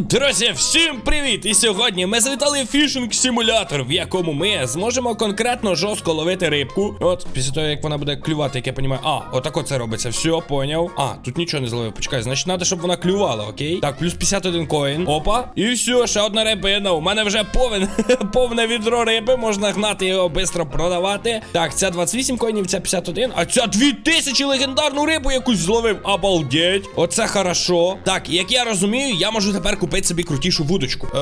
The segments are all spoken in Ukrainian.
Друзі, всім привіт! І сьогодні ми завітали фішинг симулятор, в якому ми зможемо конкретно жорстко ловити рибку. От, після того, як вона буде клювати, як я розумію. А, отако це робиться. Все, поняв. А, тут нічого не зловив. Почекай, значить, треба, щоб вона клювала, окей? Так, плюс 51 коін. Опа. І все, ще одна рибина. У мене вже повен, повне відро риби, можна гнати його швидко продавати. Так, ця 28 коїнів, ця 51, а ця 2000 легендарну рибу якусь зловив. Обалдеть. Оце хорошо. Так, як я розумію, я можу тепер купити собі крутішу вудочку. Е,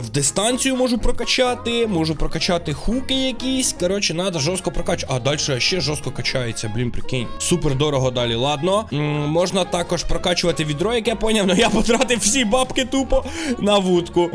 в дистанцію можу прокачати, можу прокачати хуки якісь. Коротше, треба жорстко прокачати. А далі ще жорстко качається, блін, прикинь. Супер дорого далі. Ладно. М, можна також прокачувати відро, як я поняв, але я потратив всі бабки тупо на вудку.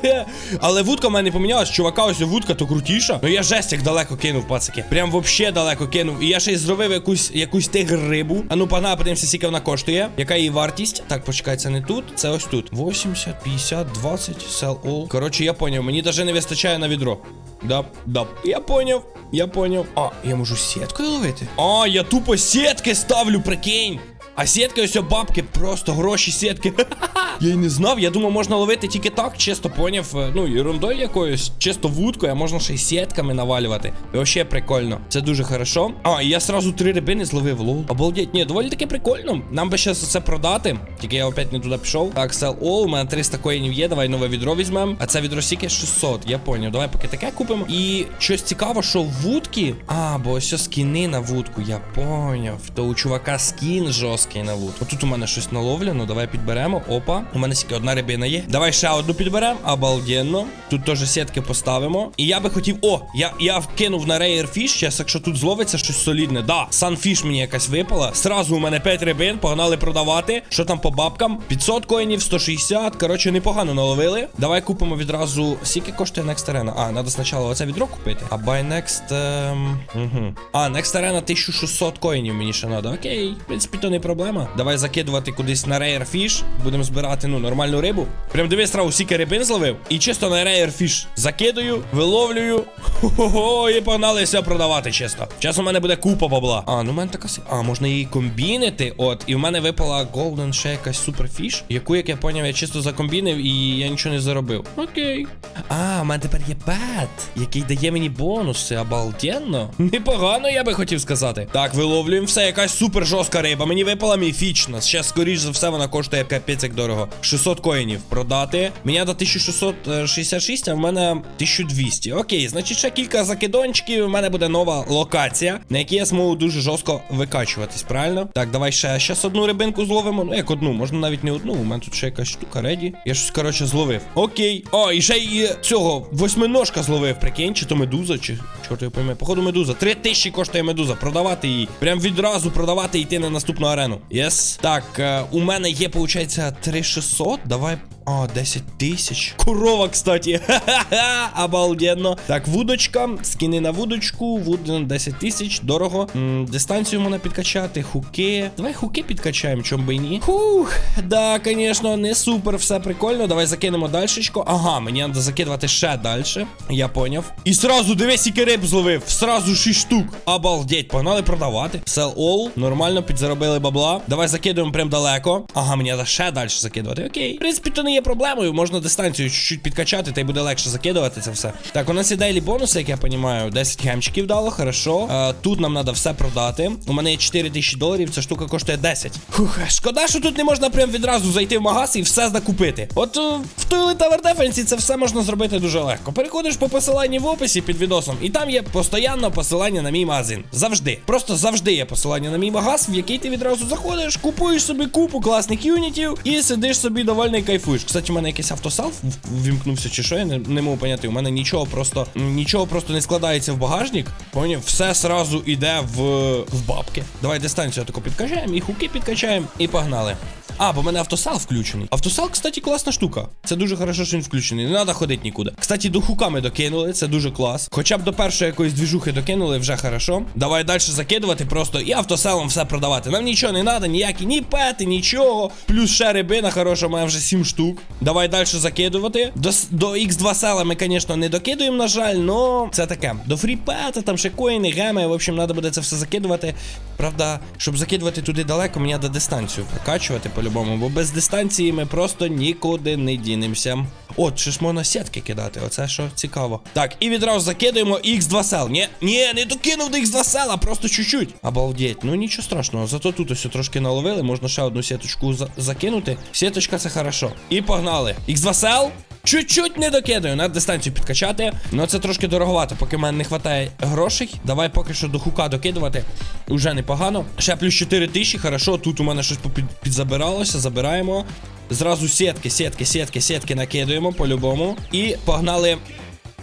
Але вудка в мене помінялась. Чувака, ось вудка то крутіша. Ну я жесть як далеко кинув, пацики. Прям вообще далеко кинув. І я ще й зробив якусь якусь тигр рибу. А ну погнали, подивимося, скільки вона коштує. Яка її вартість? Так, почекай, це не тут, це ось тут. 80, 50, 20, sell all. Коротше, я поняв, мені навіть не вистачає на відро. Да, да. Я поняв, я поняв. А, я можу сіткою ловити? А, я тупо сітки ставлю, прикинь. А сітки ось бабки, просто гроші сітки. Я й не знав, я думав, можна ловити тільки так, чисто поняв. е, Ну, ерундою якоюсь, чисто вудкою, а можна ще й сітками навалювати. І вообще прикольно. Це дуже хорошо. А, і я сразу три рибини зловив, лол. Обалдеть, ні, доволі таки прикольно. Нам би ще це продати. Тільки я опять не туди пішов. Так, sell all, у мене 300 коїнів є. Давай нове відро візьмемо. А це відро сіки 600, я поняв. Давай поки таке купимо. І щось цікаво, що вудки. А, бо ось скіни на вудку, я поняв. То у чувака скін жорсткий на вудку. Отут у мене щось наловлено. Давай підберемо. Опа. У мене тільки одна рибина є. Давай ще одну підберемо. Обалденно. Тут теж сітки поставимо. І я би хотів. О, я я вкинув на Rare Fish. Зараз, якщо тут зловиться щось солідне. Да, Sunfish мені якась випала. Сразу у мене 5 рибин, погнали продавати. Що там по бабкам? 500 коїнів, 160. Коротше, непогано наловили. Давай купимо відразу. Скільки коштує Next Arena? А, треба спочатку оце відро купити. А buy Next. Ем... Угу. А, Next Arena 1600 коїнів мені ще треба. Окей. В принципі, то не проблема. Давай закидувати кудись на Fish. Будемо збирати, ну, нормальну рибу. Прям дивись, сразу скільки рибин зловив. І чисто на Fish закидую, виловлюю. Хо-хо-хо, і погнали все продавати чисто. Час у мене буде купа бабла. А, ну в мене така А, можна її комбінити. От, і в мене випала Golden ще якась суперфіш, яку, як я поняв, я чисто закомбінив і я нічого не заробив. Окей. А, у мене тепер є пет, який дає мені бонуси. Обалденно. Непогано, я би хотів сказати. Так, виловлюємо все, якась супер жорстка риба. Мені випала міфічна. Ще, скоріш за все, вона коштує капець як дорого. 600 коїнів продати. Мені до 1666, а в мене 1200. Окей, значить, ще кілька закидончиків. У мене буде нова локація, на якій я зможу дуже жорстко викачуватись, правильно? Так, давай ще щас одну рибинку зловимо. Ну, як одну, можна навіть не одну. У мене тут ще якась штука реді. Я щось, коротше, зловив. Окей. О, і ще й цього восьминожка зловив, прикинь, чи то медуза, чи чорт його пойме. Походу, медуза. Три тисячі коштує медуза. Продавати її. Прям відразу продавати і йти на наступну арену. Єс. Так, е, у мене є, виходить, 3600. Давай. А, 10 тисяч. Корова, кстати. Ха-ха-ха. Обалденно. Так, вудочка. Скини на вудочку. Вуд 10 тисяч. Дорого. М, дистанцію можна підкачати. Хуки. Давай хуки підкачаємо, чом би ні. Хух. Да, звісно, не супер, все прикольно. Давай закинемо дальшечко. Ага, мені треба закидувати ще далі. Я поняв. І сразу дивись, скільки риб зловив. Сразу 6 штук. Обалдеть, погнали продавати. Sell all. Нормально, підзаробили бабла. Давай закидуємо прям далеко. Ага, мені треба ще далі закидувати. Окей. В принципі, то не є проблемою. Можна дистанцію чуть-чуть підкачати, та й буде легше закидувати це все. Так, у нас є дейлі бонуси, як я розумію. 10 гемчиків дало, хорошо. Е, тут нам треба все продати. У мене є 4 тисячі доларів, ця штука коштує 10. Фух, шкода, що тут не можна прям відразу зайти в магаз і все закупити. От е, в Toilet Tower Defense це все можна зробити дуже легко. Переходиш по посиланні в описі під відосом, і там є постійно посилання на мій магазин. Завжди. Просто завжди є посилання на мій магаз, в який ти відразу заходиш, купуєш собі купу класних юнітів і сидиш собі довольний кайфуєш. Кстати, у мене якийсь автосав в- ввімкнувся, чи що, я не, не можу поняти. У мене нічого просто нічого просто не складається в багажник. Поняв, все сразу йде в, в бабки. Давай дистанцію таку підкачаємо, і хуки підкачаємо, і погнали. А, бо в мене автосал включений. Автосал, кстати, класна штука. Це дуже хорошо, що він включений. Не треба ходити нікуди. Кстати, до хуками докинули, це дуже клас. Хоча б до першої якоїсь двіжухи докинули, вже хорошо. Давай далі закидувати просто і автоселом все продавати. Нам нічого не треба, ніякі ні пети, нічого. Плюс ще рибина хороша, має вже 7 штук. Давай далі закидувати. До, до X2 села ми, звісно, не докидуємо, на жаль, но це таке. До фріпета, там ще коїни, геми. В общем, треба буде це все закидувати. Правда, щоб закидувати туди далеко, мені треба дистанцію прокачувати по-любому, бо без дистанції ми просто нікуди не дінемося. От, ще ж можна сітки кидати, оце що цікаво. Так, і відразу закидуємо X2 сел. Ні, ні, не докинув до X2 села, просто чуть-чуть. Обалдеть, ну нічого страшного. Зато тут ось трошки наловили, можна ще одну сіточку за закинути. Сіточка це хорошо. І погнали. X2 сел. Чуть-чуть не докидаю, треба дистанцію підкачати. Ну це трошки дороговато, поки в мене не вистачає грошей. Давай поки що до хука докидувати. Уже непогано. Ще плюс 4 тисячі, хорошо. Тут у мене щось підзабиралося, забираємо. Зразу сітки, сітки, сітки, сітки накидуємо по-любому. І погнали.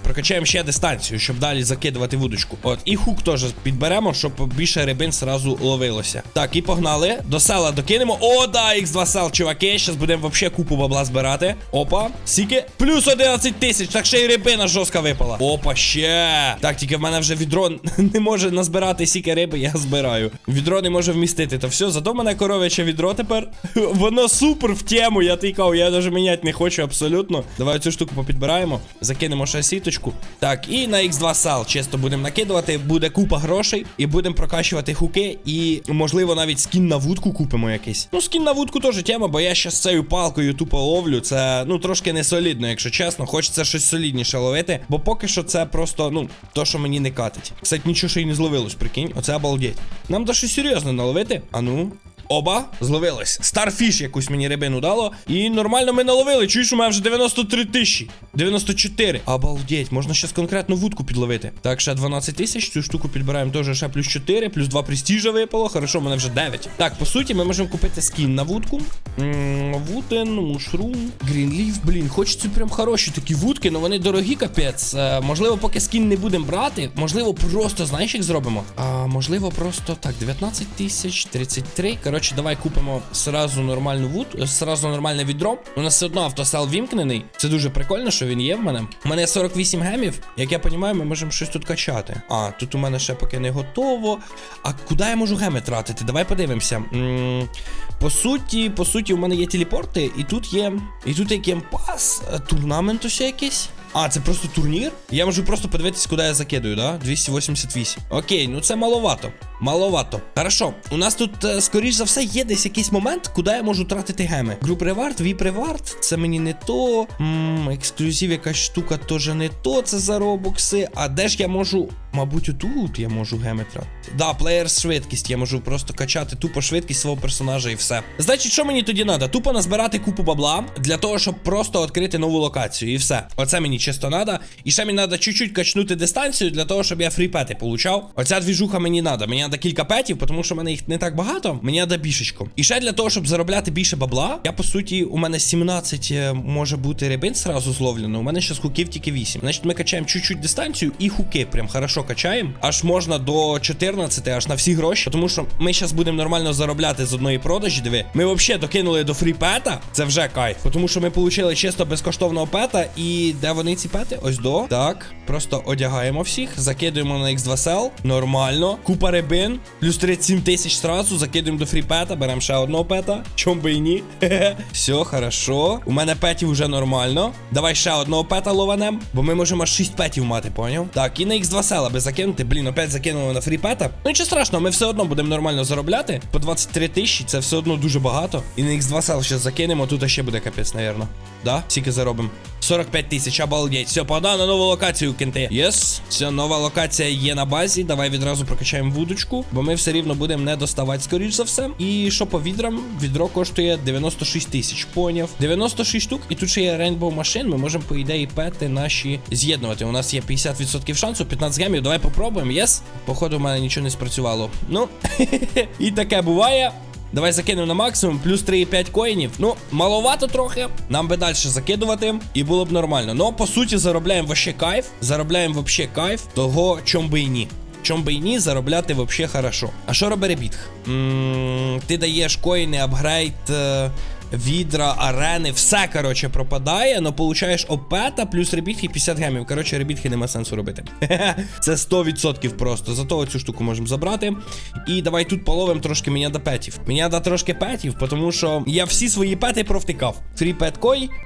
Прокачаємо ще дистанцію, щоб далі закидувати вудочку. От, і хук теж підберемо, щоб більше рибин сразу ловилося. Так, і погнали. До села докинемо. О, да, Х2 сел, чуваки. Зараз будемо вообще купу бабла збирати. Опа. Скільки? Плюс 11 тисяч. Так ще й рибина жорстка випала. Опа, ще. Так, тільки в мене вже відро не може назбирати сіки риби, я збираю. Відро не може вмістити. То все, зато в мене коров'яче відро тепер. Воно супер в тему. Я тикав, я навіть міняти не хочу абсолютно. Давай цю штуку попідбираємо. Закинемо ще сіточку. Так, і на X2 сал чисто будемо накидувати. Буде купа грошей, і будемо прокачувати хуки. І, можливо, навіть скін на вудку купимо якийсь. Ну, скін на вудку теж тема, бо я ще з цією палкою тупо ловлю. Це ну трошки не солідно, якщо чесно. Хочеться щось солідніше ловити. Бо поки що це просто, ну, то, що мені не катить. Кстати, нічого ще й не зловилось, прикинь. Оце обалдеть. Нам да щось серйозно наловити. А ну. Оба зловилось. Старфіш якусь мені рибину дало. І нормально ми наловили. Чуєш, у мене вже 93 тисячі. 94. Обалдеть, можна щас конкретно вудку підловити. Так, ще 12 тисяч. Цю штуку підбираємо теж ще плюс 4, плюс 2 престижа випало. Хорошо, мене вже 9. Так, по суті, ми можемо купити скін на вудку. М, Вуден, мушрум, грінліф. Блін, хочеться прям хороші такі вудки, але вони дорогі, капець. Е, можливо, поки скін не будемо брати. Можливо, просто, знаєш, як зробимо? А можливо, просто так, 19 тисяч, 33. Коротше, давай купимо сразу нормальну вуд, е, сразу нормальне відро. У нас все одно автосел вімкнений. Це дуже прикольно, що він є в мене. У мене 48 гемів. Як я розумію, ми можемо щось тут качати. А, тут у мене ще поки не готово. А куди я можу геми тратити? Давай подивимося. М, по суті, по суті, у мене є телепорти, і тут є. І тут є кемпас, е, турнамент ось якийсь. А, це просто турнір? Я можу просто подивитись, куди я закидую, да? 288. Окей, ну це маловато. Маловато. Хорошо. У нас тут, е, скоріш за все, є десь якийсь момент, куди я можу тратити геми. Груп ревард, віп ревард, це мені не то. М, ексклюзив якась штука теж не то, це за робокси. А де ж я можу. Мабуть, отут я можу геми тратити. Да, плеєр швидкість. Я можу просто качати тупо швидкість свого персонажа і все. Значить, що мені тоді треба? Тупо назбирати купу бабла для того, щоб просто відкрити нову локацію. І все. Оце мені чисто треба. І ще мені треба чуть-чуть качнути дистанцію для того, щоб я фріпети получав. Оця двіжуха мені треба. Мені треба кілька петів, тому що в мене їх не так багато. Мені треба бішечко. І ще для того, щоб заробляти більше бабла, я по суті, у мене 17 е, може бути рибин сразу зловлено. У мене ще з хуків тільки 8. Значить, ми качаємо чуть-чуть дистанцію і хуки прям хорошо качаємо. Аж можна до 14, аж на всі гроші. Тому що ми зараз будемо нормально заробляти з одної продажі. Диви, ми взагалі докинули до фріпета. Це вже кайф. Тому що ми отримали чисто безкоштовного пета. І де вони ці пети? Ось до. Так. Просто одягаємо всіх, закидуємо на X2 Cell. Нормально. Купа рибин. Плюс 37 тисяч сразу. Закидуємо до фріпета. Беремо ще одного пета. Чом би і ні. Все, хорошо. У мене петів вже нормально. Давай ще одного пета лованем. Бо ми можемо аж 6 петів мати, поняв? Так, і на X2 Аби закинути. Блін, опять закинули на фріпета. Ну нічого страшного, ми все одно будемо нормально заробляти. По 23 тисячі це все одно дуже багато. І на X2 сел ще закинемо. Тут ще буде капець, навірно. Да? Скільки заробимо? 45 тисяч, обалдеть. Все, погнали на нову локацію, кенти. Єс. Все, нова локація є на базі. Давай відразу прокачаємо вудочку, бо ми все рівно будемо не доставати, скоріш за все. І що по відрам? Відро коштує 96 тисяч. Поняв. 96 штук. І тут ще є Rainbow Machine. Ми можемо, по ідеї, пети наші з'єднувати. У нас є 50% шансу, 15 гемів. Давай попробуємо, єс. Походу, в мене нічого не спрацювало. Ну, і таке буває. Давай закинемо на максимум, плюс 3,5 коїнів. Ну, маловато трохи. Нам би далі закидувати, і було б нормально. Ну, по суті, заробляємо вообще кайф. Заробляємо вообще кайф, того чом би і ні. Чом би і ні, заробляти вообще хорошо. А що робить ребітг? Ти даєш коїни, апгрейд. Відра, арени, все, коротше, пропадає, но получаєш опета плюс ребітки 50 гемів. Коротше, ребітки нема сенсу робити. Це 100% просто. Зато цю штуку можемо забрати. І давай тут половимо трошки мені до петів. Мені да трошки петів, тому що я всі свої пети провтикав. Фрі пет.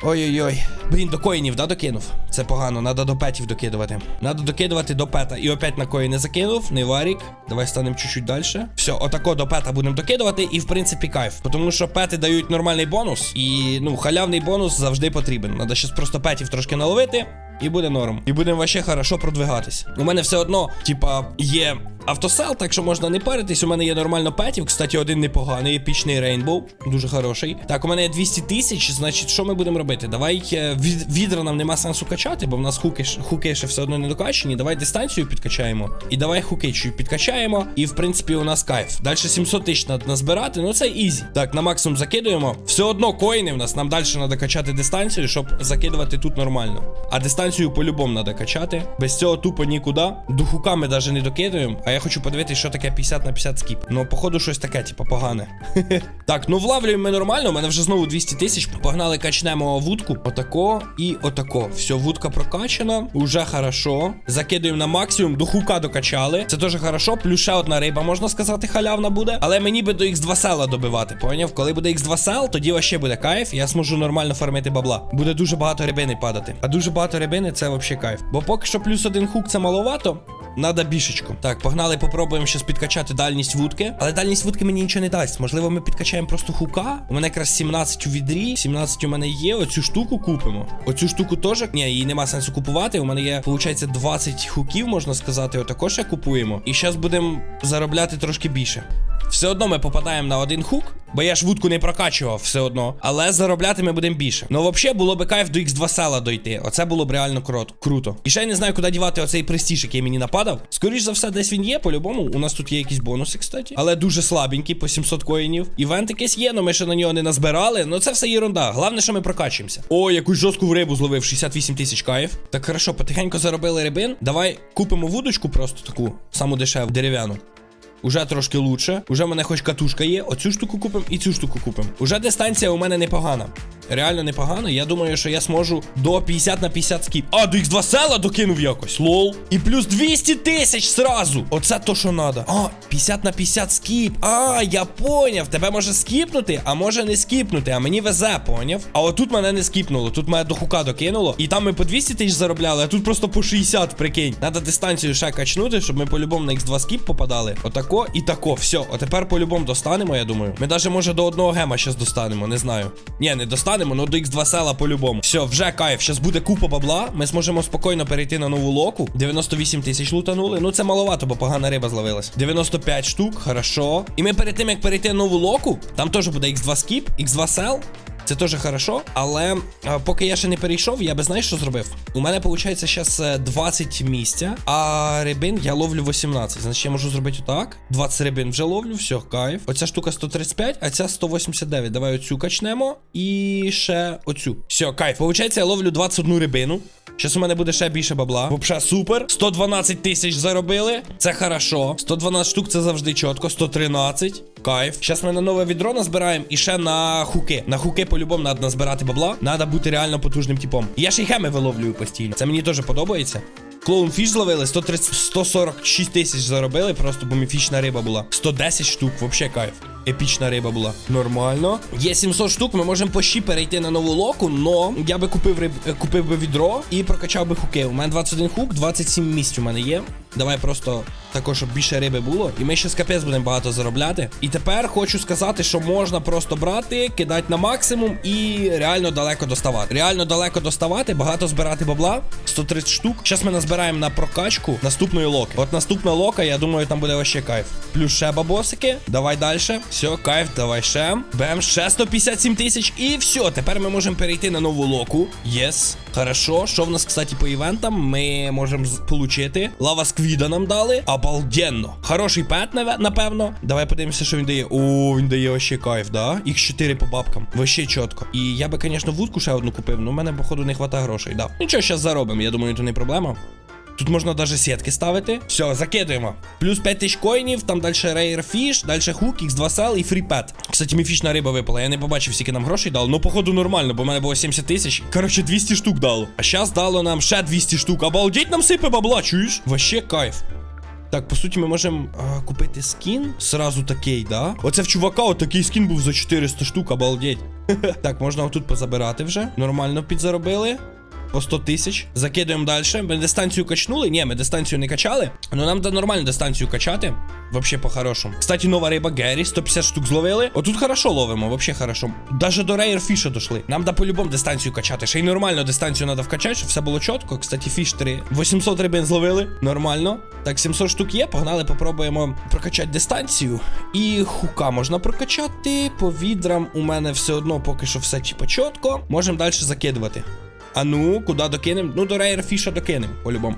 Ой-ой-ой. Блін, до коїнів, да, докинув. Це погано, надо до петів докидувати. Надо докидувати до пета. І опять на кої не закинув, не варік. Давай станемо чуть-чуть далі. Все, отако до пета будемо докидувати, і в принципі кайф. Тому що пети дають нормальний бонус, і ну, халявний бонус завжди потрібен. Надо щось просто петів трошки наловити. І буде норм. І будемо ще хорошо продвигатись. У мене все одно, типа, є автосел, так що можна не паритись. У мене є нормально петів. Кстати, один непоганий, епічний рейнбоу. Дуже хороший. Так, у мене є 200 тисяч. Значить, що ми будемо робити? Давай е, від, відра нам нема сенсу качати, бо в нас хуки, хуки ще все одно не докачені. Давай дистанцію підкачаємо. І давай хуки чуть підкачаємо. І в принципі у нас кайф. Далі 700 тисяч треба назбирати. Ну це ізі. Так, на максимум закидуємо. Все одно коїни в нас. Нам далі треба качати дистанцію, щоб закидувати тут нормально. А дистанцію по-любому треба качати. Без цього тупо нікуди. До хука ми навіть не докидуємо. А я хочу подивитися, що таке 50 на 50 скіп. Ну, походу, щось таке, типу, погане. так, ну влавлюємо ми нормально. У мене вже знову 200 тисяч. Погнали, качнемо вудку. Отако і отако. Все, вудка прокачана. Уже хорошо. Закидуємо на максимум. До хука докачали. Це теж хорошо. Плюс ще одна риба, можна сказати, халявна буде. Але мені би до X2 села добивати. Поняв? Коли буде X2 сел, тоді вообще буде кайф. Я зможу нормально фармити бабла. Буде дуже багато рибини падати. А дуже багато рибини це вообще кайф. Бо поки що плюс один хук це маловато. Надо бішечко. Так, погнали, попробуємо щось підкачати дальність вудки. Але дальність вудки мені нічого не дасть. Можливо, ми підкачаємо просто хука. У мене якраз 17 у відрі, 17 у мене є. Оцю штуку купимо. Оцю штуку теж. Ні, її нема сенсу купувати. У мене є, виходить, 20 хуків, можна сказати. Отакож я купуємо. І зараз будемо заробляти трошки більше. Все одно ми попадаємо на один хук, бо я ж вудку не прокачував все одно. Але заробляти ми будемо більше. Ну, взагалі, було би кайф до X2 села дойти. Оце було б реально крот, круто. І ще я не знаю, куди дівати оцей престіж, який мені нападав. Скоріш за все, десь він є, по-любому. У нас тут є якісь бонуси, кстати. Але дуже слабенький, по 700 коїнів. Івент якийсь є, але ми ще на нього не назбирали. Ну це все єрунда. Головне, що ми прокачуємося. О, якусь жорстку рибу зловив, 68 тисяч кайф. Так хорошо, потихеньку заробили рибин. Давай купимо вудочку просто таку, саму дешеву, дерев'яну. Уже трошки лучше. Уже в мене хоч катушка є. Оцю штуку купимо і цю штуку купимо. Уже дистанція у мене непогана. Реально непогана. Я думаю, що я зможу до 50 на 50 скіп. А, до X2 села докинув якось. Лол. І плюс 200 тисяч сразу. Оце то, що надо. А, 50 на 50 скіп. А, я поняв. Тебе може скіпнути, а може не скіпнути. А мені везе, поняв. А отут мене не скіпнуло. Тут мене до хука докинуло. І там ми по 200 тисяч заробляли, а тут просто по 60, прикинь. Надо дистанцію ще качнути, щоб ми по-любому на X2 скіп попадали. Отако і тако. Все. Отепер по-любому достанемо, я думаю. Ми навіть може до одного гема щас достанемо, не знаю. Ні, не достанемо, ну до X2 села по-любому. Все, вже кайф. Щас буде купа бабла. Ми зможемо спокійно перейти на нову локу. 98 тисяч лутанули. Ну це маловато, бо погана риба зловилась. 95 штук, хорошо. І ми перед тим, як перейти на нову локу, там теж буде X2 скіп, X2 сел. Це теж хорошо, але поки я ще не перейшов, я би знаєш, що зробив? У мене виходить зараз 20 місця, а рибин я ловлю 18. Значить, я можу зробити отак. 20 рибин вже ловлю, все, кайф. Оця штука 135, а ця 189. Давай оцю качнемо. І ще оцю. Все, кайф. Получається, я ловлю 21 рибину. Зараз у мене буде ще більше бабла. Вообще супер. 112 тисяч заробили. Це хорошо. 112 штук це завжди чітко. 113. Кайф. Зараз ми на нове відро назбираємо і ще на хуки. На хуки по-любому треба назбирати бабла. Треба бути реально потужним типом. Я ще й хеми виловлюю постійно. Це мені теж подобається. Клоун фіш зловили, 130, 146 тисяч заробили, просто бо міфічна риба була. 110 штук, вообще кайф. Епічна риба була. Нормально. Є 700 штук, ми можемо по щі перейти на нову локу, но я би купив риб, е, купив би відро і прокачав би хуки. У мене 21 хук, 27 місць у мене є. Давай просто також, щоб більше риби було. І ми ще з капець будемо багато заробляти. І тепер хочу сказати, що можна просто брати, кидати на максимум і реально далеко доставати. Реально далеко доставати, багато збирати бабла. 130 штук. Зараз ми назбираємо на прокачку наступної локи. От наступна лока, я думаю, там буде вообще кайф. Плюс ще бабосики. Давай далі. Все, кайф, давай ще. Бем, ще 157 тисяч. І все, тепер ми можемо перейти на нову локу. Єс. Хорошо. Що в нас, кстати, по івентам? Ми можемо получити. Лава сквіда нам дали. Обалденно. Хороший пет, напевно. Давай подивимося, що він дає. О, він дає вообще кайф, да? Їх 4 по бабкам. Вообще чітко. І я би, звісно, вудку ще одну купив, але в мене, походу, не хватає грошей. Да. Нічого, зараз заробимо. Я думаю, то не проблема. Тут можна навіть сітки ставити. Все, закидуємо. Плюс 5 тисяч коїнів, там далі Rare Fish, далі хук, X2 сел і фріпет. Кстати, міфічна риба випала. Я не побачив, скільки нам грошей дало. Ну, походу, нормально, бо в мене було 70 тисяч. Коротше, 200 штук дало. А зараз дало нам ще 200 штук. Обалдеть нам сипе бабла, чуєш? Вообще кайф. Так, по суті, ми можемо а, купити скін. Сразу такий, да? Оце в чувака отакий скін був за 400 штук, обалдеть. так, можна отут позабирати вже. Нормально підзаробили. По 100 тисяч. Закидуємо далі. Ми дистанцію качнули. Ні, ми дистанцію не качали. Ну нам треба нормально дистанцію качати. Вообще по-хорошому. Кстати, нова риба Геррі, 150 штук зловили. Отут хорошо ловимо, вообще хорошо. Даже до Рейер Фіша дошли. Нам да по-любому дистанцію качати. Ще й нормально дистанцію треба вкачати, щоб все було чітко. Кстати, фіш 3. 800 рибин зловили. Нормально. Так, 700 штук є. Погнали, попробуємо прокачати дистанцію. І хука можна прокачати. По відрам у мене все одно поки що все типа чітко. Можемо далі закидувати. А ну, куди докинемо? Ну, до Рейер Фіша докинемо, по-любому.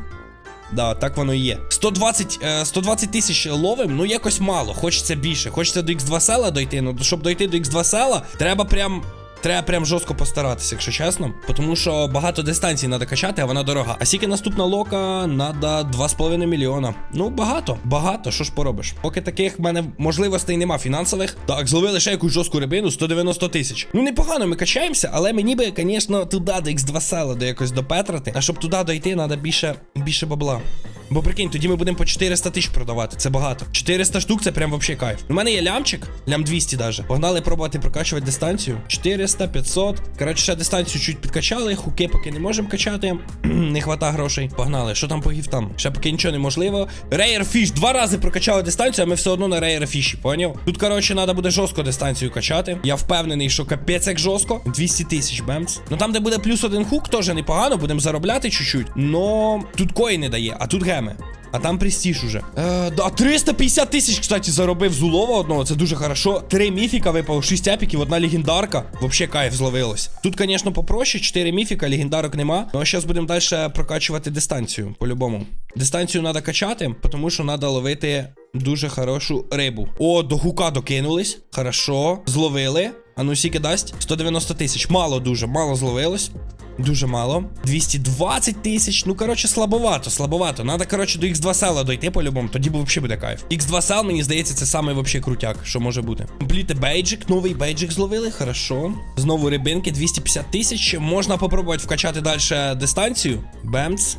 Да, так воно і є. 120 е, 120 тисяч ловим, ну якось мало. Хочеться більше. Хочеться до X2 села дойти. Ну, щоб дойти до X2 села, треба прям. Треба прям жорстко постаратися, якщо чесно. Тому що багато дистанцій треба качати, а вона дорога. А скільки наступна лока, треба 2,5 мільйона. Ну, багато, багато, що ж поробиш. Поки таких в мене можливостей нема фінансових. Так, зловили ще якусь жорстку рибину, 190 тисяч. Ну, непогано, ми качаємося, але мені би, звісно, туди до X2 села до якось допетрати. А щоб туди дойти, треба більше, більше бабла. Бо прикинь, тоді ми будемо по 400 тисяч продавати. Це багато. 400 штук це прям вообще кайф. У мене є лямчик, лям 200 даже. Погнали пробувати прокачувати дистанцію. 400, 500. Коротше, ще дистанцію чуть підкачали. Хуки поки не можемо качати. не хвата грошей. Погнали. Що там по гіфтам? Ще поки нічого неможливо. Рейер фіш. Два рази прокачали дистанцію, а ми все одно на рейер фіші, поняв? Тут, коротше, треба буде жорстко дистанцію качати. Я впевнений, що капець як жорстко. 200 тисяч бемц. Ну там, де буде плюс один хук, теж непогано, будемо заробляти чуть-чуть. Но тут кої не дає, а тут геми. А там престиж уже. Е, да, 350 тисяч, кстати, заробив з улова одного. Це дуже хорошо. Три міфіка випало, 6 епіків, одна легендарка. Вообще кайф зловилось. Тут, звісно, попроще, 4 міфіка, легендарок нема. Ну а зараз будемо далі прокачувати дистанцію, по-любому. Дистанцію треба качати, тому що треба ловити дуже хорошу рибу. О, до гука докинулись. Хорошо. Зловили. А ну сіки дасть? 190 тисяч. Мало дуже, мало зловилось. Дуже мало. 220 тисяч. Ну, коротше, слабовато, слабовато. Надо, коротше, до X2 села дойти по-любому, тоді б взагалі буде кайф. X2 сел, мені здається, це саме вообще крутяк, що може бути. Компліти бейджик, новий бейджик зловили, хорошо. Знову рибинки, 250 тисяч. Можна попробувати вкачати далі дистанцію. Бемц.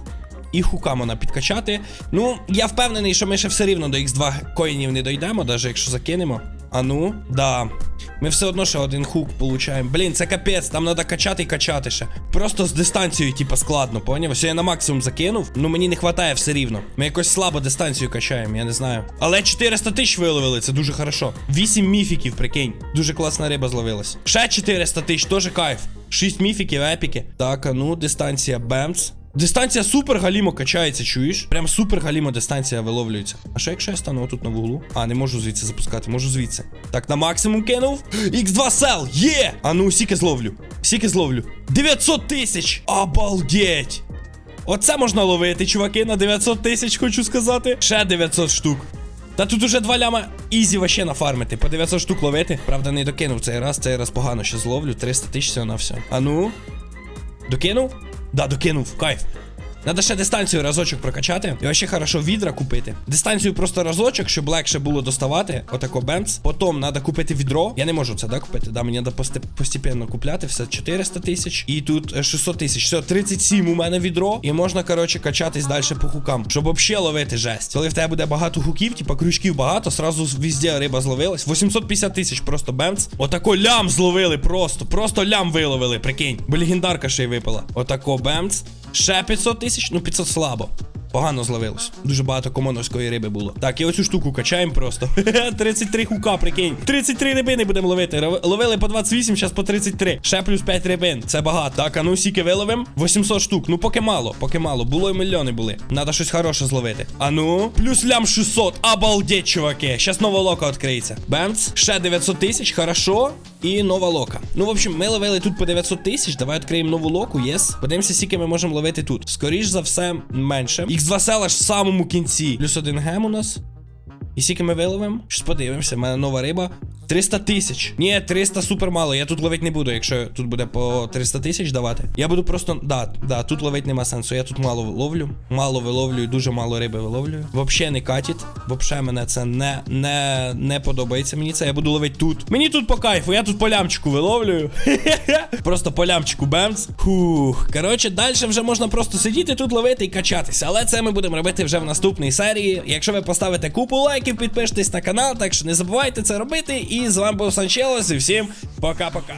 І хука можна підкачати. Ну, я впевнений, що ми ще все рівно до X2 коїнів не дойдемо, навіть якщо закинемо. А ну, да. Ми все одно ще один хук получаємо. Блін, це капець, там треба качати і качати ще. Просто з дистанцією, типа, складно, поняв? Ось я на максимум закинув, ну мені не вистачає все рівно. Ми якось слабо дистанцію качаємо, я не знаю. Але 400 тисяч виловили, це дуже хорошо. 8 міфіків, прикинь. Дуже класна риба зловилась. Ще 400 тисяч, теж кайф. 6 міфіків, епіки. Так, а ну, дистанція бемц. Дистанція супер галімо качається, чуєш? Прям супер галімо дистанція виловлюється. А що якщо я стану отут на вуглу? А, не можу звідси запускати, можу звідси. Так, на максимум кинув. Х2 сел! Є! А ну, сіки зловлю. Сіки зловлю. 900 тисяч! Обалдеть! Оце можна ловити, чуваки, на 900 тисяч, хочу сказати. Ще 900 штук. Та тут уже два ляма ізі вообще нафармити. По 900 штук ловити. Правда, не докинув цей раз, цей раз погано ще зловлю. 300 тисяч всього на все. А ну. Докинув? Да, докинув, кайф. Надо ще дистанцію разочок прокачати. І ще хорошо відра купити. Дистанцію просто разочок, щоб легше було доставати. Отако бенц. Потім треба купити відро. Я не можу це, да, купити. Да, мені треба постепенно купляти. Все 400 тисяч. І тут е, 600 тисяч. Все, 37 у мене відро. І можна, коротше, качатись далі по хукам. Щоб взагалі ловити жесть. Коли в тебе буде багато хуків, типа крючків багато, сразу везде риба зловилась. 850 тисяч просто бенц. Отако лям зловили просто. Просто лям виловили, прикинь. Бо легендарка ще й випала. Отако бемц. Ще 500 тисяч, ну 500 слабо. Погано зловилось. Дуже багато комоновської риби було. Так, і оцю штуку качаємо просто. 33 хука, прикинь. 33 рибини будемо ловити. Ловили по 28, зараз по 33. Ще плюс 5 рибин. Це багато. Так, а ну сіки виловим. 800 штук. Ну поки мало, поки мало. Було й мільйони були. Надо щось хороше зловити. А ну, плюс лям 600. Обалдеть, чуваки. Щас нова лока відкриється. Бемц. Ще 900 тисяч, хорошо. І нова лока. Ну, в общем, ми ловили тут по 900 тисяч. Давай відкриємо нову локу, єс. Подивимося, скільки ми можемо ловити тут. Скоріш за все, менше. Х2 села ж в самому кінці. Плюс один гем у нас. І скільки ми виловимо? Щось подивимося, в мене нова риба. 300 тисяч. Ні, 300 супер мало. Я тут ловити не буду, якщо тут буде по 300 тисяч давати. Я буду просто. Да, да, тут ловити нема сенсу. Я тут мало ловлю. Мало виловлюю, дуже мало риби виловлюю. Вообще не катить. Вообще мене це не не, не подобається. Мені це. Я буду ловити тут. Мені тут по кайфу, я тут по лямчику виловлюю. Просто по лямчику бемц. Фух. Коротше, далі вже можна просто сидіти тут ловити і качатися. Але це ми будемо робити вже в наступній серії. Якщо ви поставите купу лайків, підпишитесь на канал, так що не забувайте це робити. І з вами був Санчелос, і всім пока-пока.